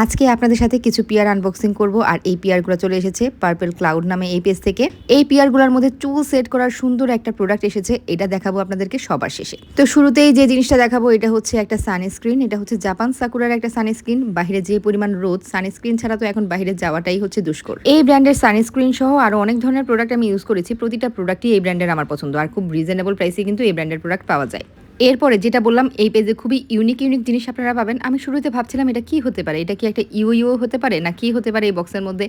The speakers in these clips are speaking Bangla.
আজকে আপনাদের সাথে কিছু পিয়ার আনবক্সিং করব, আর এই পিয়ারগুলো চলে এসেছে পার্পল ক্লাউড নামে এই পেজ থেকে। এই পিয়ারগুলোর মধ্যে চুল সেট করার সুন্দর একটা প্রোডাক্ট এসেছে, এটা দেখাবো আপনাদেরকে সবার শেষে। তো শুরুতেই যে জিনিসটা দেখাবো, এটা হচ্ছে একটা সানস্ক্রিন এটা হচ্ছে জাপান সাকুরার একটা সানস্ক্রিন বাইরে যে পরিমাণ রোদ সানস্ক্রিন ছাড়া তো এখন বাইরে যাওয়াটাই হচ্ছে দুষ্কর। এই ব্র্যান্ডের সানস্ক্রিন সহ আরও অনেক ধরনের প্রোডাক্ট আমি ইউজ করেছি, প্রতিটা প্রোডাক্টই এই ব্র্যান্ডের আমার পছন্দ, আর খুব রিজনেবল প্রাইসে কিন্তু এই ব্র্যান্ডের প্রোডাক্ট পাওয়া যায়। এরপরে যেটা বললাম, এই পেজে খুবই ইউনিক ইউনিক জিনিস আপনারা পাবেন। আমি শুরুতে ভাবছিলাম এটা কি হতে পারে? এটা কি একটা ইউ ইউ হতে পারে না কি হতে পারে এই বক্সের মধ্যে?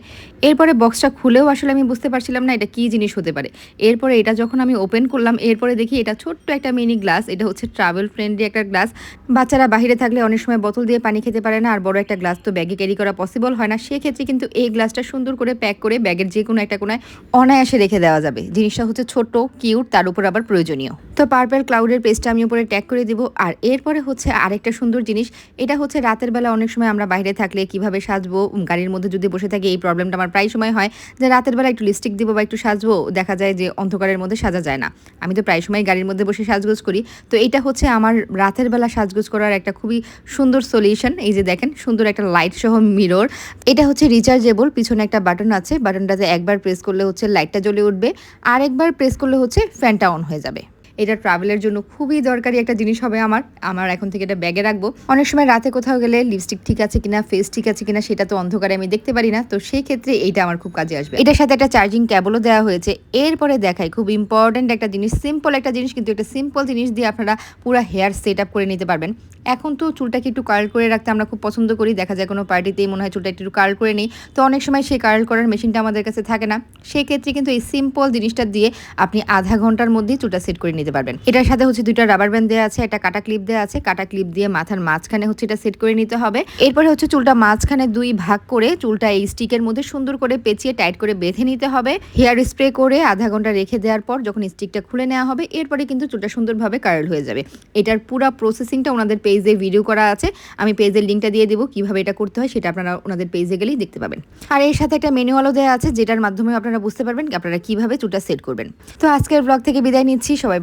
এরপরে বক্সটা খুলেও আসলে আমি বুঝতে পারছিলাম না এটা কি জিনিস হতে পারে। এরপরে এটা যখন আমি ওপেন করলাম, এরপরে দেখি এটা ছোট্ট একটা মিনি গ্লাস এটা হচ্ছে ট্রাভেল ফ্রেন্ডলি একটা গ্লাস বাচ্চারা বাইরে থাকলে অনেক সময় বোতল দিয়ে পানি খেতে পারে না, আর বড় একটা গ্লাস তো ব্যাগে ক্যারি করা পসিবল হয় না। সেক্ষেত্রে কিন্তু এই গ্লাসটা সুন্দর করে প্যাক করে ব্যাগের যে কোনো একটা কোনায় অনায়াসে রেখে দেওয়া যাবে। জিনিসটা হচ্ছে ছোট কিউট তার উপর আবার প্রয়োজনীয়। তো পার্পেল ক্লাউডের পেজটা আমি উপরে ট্যাগ করে দিব। আর এরপরে হচ্ছে আরেকটা সুন্দর জিনিস, এটা হচ্ছে রাতের বেলা অনেক সময় আমরা বাইরে থাকলে কীভাবে সাজবো, গাড়ির মধ্যে যদি বসে থাকি, এই প্রবলেমটা আমার প্রায় সময় হয় যে রাতের বেলা একটু লিপস্টিক দিব বা একটু সাজবো, দেখা যায় যে অন্ধকারের মধ্যে সাজা যায় না। আমি তো প্রায় সময় গাড়ির মধ্যে বসে সাজগোজ করি। তো এটা হচ্ছে আমার রাতের বেলা সাজগোজ করার একটা খুবই সুন্দর সলিউশন এই যে দেখেন, সুন্দর একটা লাইট সহ মিরর এটা হচ্ছে রিচার্জেবল পিছনে একটা বাটন আছে। বাটনটাতে একবার প্রেস করলে হচ্ছে লাইটটা জ্বলে উঠবে। আর একবার প্রেস করলে হচ্ছে ফ্যানটা অন হয়ে যাবে। এটা ট্রাভেলের জন্য খুবই দরকারি একটা জিনিস হবে আমার। আমার এখন থেকে এটা ব্যাগে রাখব। অনেক সময় রাতে কোথাও গেলে লিপস্টিক ঠিক আছে কিনা ফেস ঠিক আছে কিনা সেটা তো অন্ধকারে আমি দেখতে পারি না। তো সেই ক্ষেত্রে এইটা আমার খুব কাজে আসবে। এটার সাথে একটা চার্জিং ক্যাবলও দেওয়া হয়েছে। এরপরে দেখাই, খুব ইম্পর্ট্যান্ট একটা জিনিস সিম্পল একটা জিনিস, কিন্তু একটা সিম্পল জিনিস দিয়ে আপনারা পুরো হেয়ার সেট আপ করে নিতে পারবেন। এখন তো চুলটাকে একটু কার্ল করে রাখতে আমরা খুব পছন্দ করি। দেখা যায় কোনো পার্টিতেই মনে হয় চুলটা একটু কার্ল করে নিই। তো অনেক সময় সেই কার্ল করার মেশিনটা আমাদের কাছে থাকে না। সেক্ষেত্রে কিন্তু এই সিম্পল জিনিসটা দিয়ে আপনি আধা ঘণ্টার মধ্যেই চুলটা সেট করে নিতে পারবেন। এটার সাথে হচ্ছে দুইটা রাবার ব্যান্ড দেওয়া আছে, একটা কাটা ক্লিপ দেওয়া আছে, কাটা ক্লিপ দিয়ে মাথার মাঝখানে হচ্ছে এটা সেট করে নিতে হবে। এরপরে হচ্ছে চুলটা মাঝখানে দুই ভাগ করে চুলটা এই স্টিকের মধ্যে সুন্দর করে পেঁচিয়ে টাইট করে বেঁধে নিতে হবে। হেয়ার স্প্রে করে আধা ঘণ্টা রেখে দেওয়ার পর যখন স্টিকটা খুলে নেওয়া হবে, এরপরে কিন্তু চুলটা সুন্দরভাবে কার্ল হয়ে যাবে। এটার পুরো প্রসেসিংটা ওনাদের পেজে ভিডিও করা আছে। আমি পেজের লিঙ্কটা দিয়ে দেবো, কীভাবে এটা করতে হয় সেটা আপনারা ওনাদের পেজে গেলেই দেখতে পাবেন। আর এর সাথে একটা মেনুয়ালও দেওয়া আছে, যেটার মাধ্যমে আপনারা বুঝতে পারবেন আপনারা কীভাবে চুলটা সেট করবেন। তো আজকের ব্লগ থেকে বিদায় নিচ্ছি, সবাই